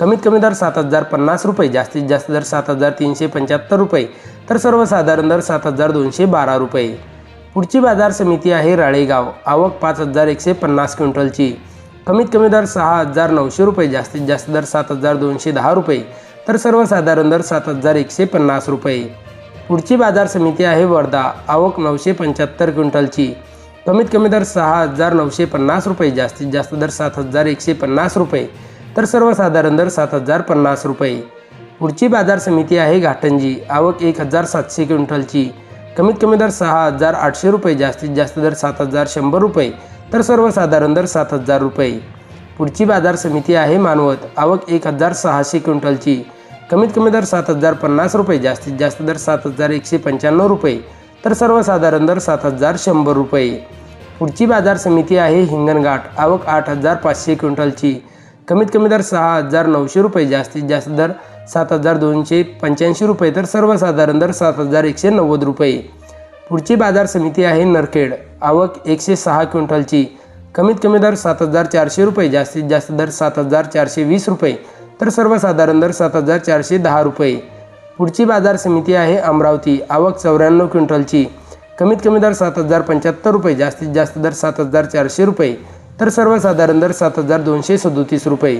कमीत कमी दर सात हजार पन्नास रुपये जास्तीत जास्त दर सात हजार तीनशे पंच्याहत्तर रुपये तर सर्वसाधारण दर सात हजार दोनशे बारा रुपये. पुढची बाजार समिती आहे राळेगाव. आवक पाच हजार एकशे पन्नास क्विंटलची. कमीत कमी दर सहा हजार नऊशे रुपये जास्तीत जास्त दर सात हजार दोनशे दहा रुपये तर सर्वसाधारण दर सात हजार एकशे पन्नास रुपये. पुढची बाजार समिती आहे वर्धा. आवक नऊशे पंच्याहत्तर क्विंटलची. कमीत कमी दर सहा हजार नऊशे पन्नास रुपये जास्तीत जास्त दर सात हजार एकशे पन्नास रुपये तर सर्वसाधारण दर सात हजार पन्नास रुपये. पुढची बाजार समिती आहे घाटंजी. आवक एक हजार सातशे क्विंटलची. कमीत कमी दर सहा हजार आठशे रुपये जास्तीत जास्त दर सात हजार शंभर रुपये तर सर्वसाधारण दर सात हजार रुपये. पुढची बाजार समिती आहे मानवत. आवक एक हजार सहाशे क्विंटलची. कमीत कमी दर सात हजार पन्नास रुपये जास्तीत जास्त दर सात हजार एकशे पंच्याण्णव रुपये तर सर्वसाधारण दर सात हजार शंभर रुपये. पुढची बाजार समिती आहे हिंगणघाट. आवक आठ हजार पाचशे क्विंटलची. कमीत कमी दर सहा हजार नऊशे रुपये जास्तीत जास्त दर सात हजार दोनशे पंच्याऐंशी रुपये तर सर्वसाधारण दर सात हजार एकशे नव्वद रुपये. पुढची बाजार समिती आहे नरखेड. आवक एकशे सहा क्विंटलची. कमीत कमी दर सात हजार चारशे रुपये जास्तीत जास्त दर सात हजार चारशे वीस रुपये तर सर्वसाधारण दर सात हजार चारशे दहा रुपये. पुढची बाजार समिती आहे अमरावती. आवक चौऱ्याण्णव क्विंटलची. कमीत कमी दर सात हजार पंच्याहत्तर रुपये जास्तीत जास्त दर सात हजार चारशे रुपये. तर सर्वसाधारण दर सात हजार दोनशे सदोतीस रुपये.